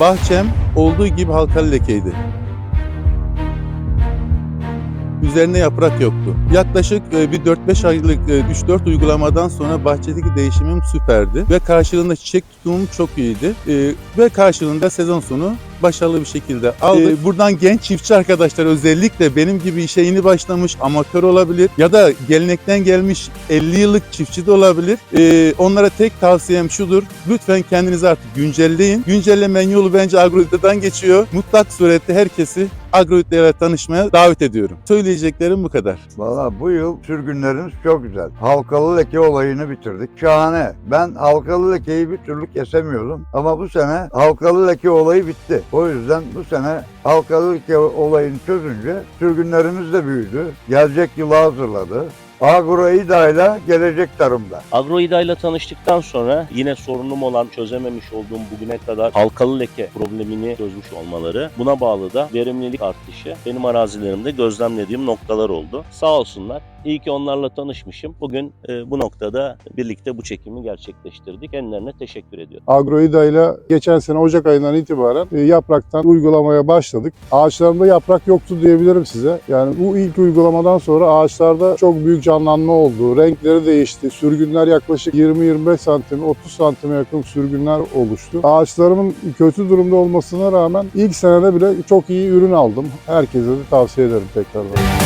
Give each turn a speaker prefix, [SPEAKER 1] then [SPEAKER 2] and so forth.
[SPEAKER 1] Bahçem olduğu gibi halkalı lekeydi. Üzerine yaprak yoktu. Yaklaşık e, bir 4-5 aylık e, 3-4 uygulamadan sonra bahçedeki değişimim süperdi. Ve karşılığında çiçek tutumum çok iyiydi. E, Ve karşılığında sezon sonu başarılı bir şekilde aldık. E, Buradan genç çiftçi arkadaşlar özellikle benim gibi işe yeni başlamış amatör olabilir ya da gelenekten gelmiş 50 yıllık çiftçi de olabilir. E, Onlara tek tavsiyem şudur. Lütfen kendinizi artık güncelleyin. Güncellemenin yolu bence agrovidadan geçiyor. Mutlak surette herkesi agrovideyle tanışmaya davet ediyorum. Söyleyeceklerim bu kadar.
[SPEAKER 2] Valla bu yıl sürgünlerimiz çok güzel. Halkalı leke olayını bitirdik. Şahane. Ben halkalı lekeyi bir türlü kesemiyordum. Ama bu sene halkalı leke olayı bitti. O yüzden bu sene halkalı leke olayını çözünce sürgünlerimiz de büyüdü. Gelecek yıla hazırladı. Agroida ile gelecek tarımda.
[SPEAKER 3] Agroida ile tanıştıktan sonra yine sorunum olan çözememiş olduğum bugüne kadar halkalı leke problemini çözmüş olmaları. Buna bağlı da verimlilik artışı benim arazilerimde gözlemlediğim noktalar oldu. Sağ olsunlar. İyi ki onlarla tanışmışım. Bugün e, bu noktada birlikte bu çekimi gerçekleştirdik. Kendilerine teşekkür ediyorum.
[SPEAKER 4] Agroida ile geçen sene Ocak ayından itibaren e, yapraktan uygulamaya başladık. Ağaçlarımda yaprak yoktu diyebilirim size. Yani bu ilk uygulamadan sonra ağaçlarda çok büyük canlanma oldu. Renkleri değişti. Sürgünler yaklaşık 20-25 santim, 30 santime yakın sürgünler oluştu. Ağaçlarımın kötü durumda olmasına rağmen ilk senede bile çok iyi ürün aldım. Herkese de tavsiye ederim tekrardan.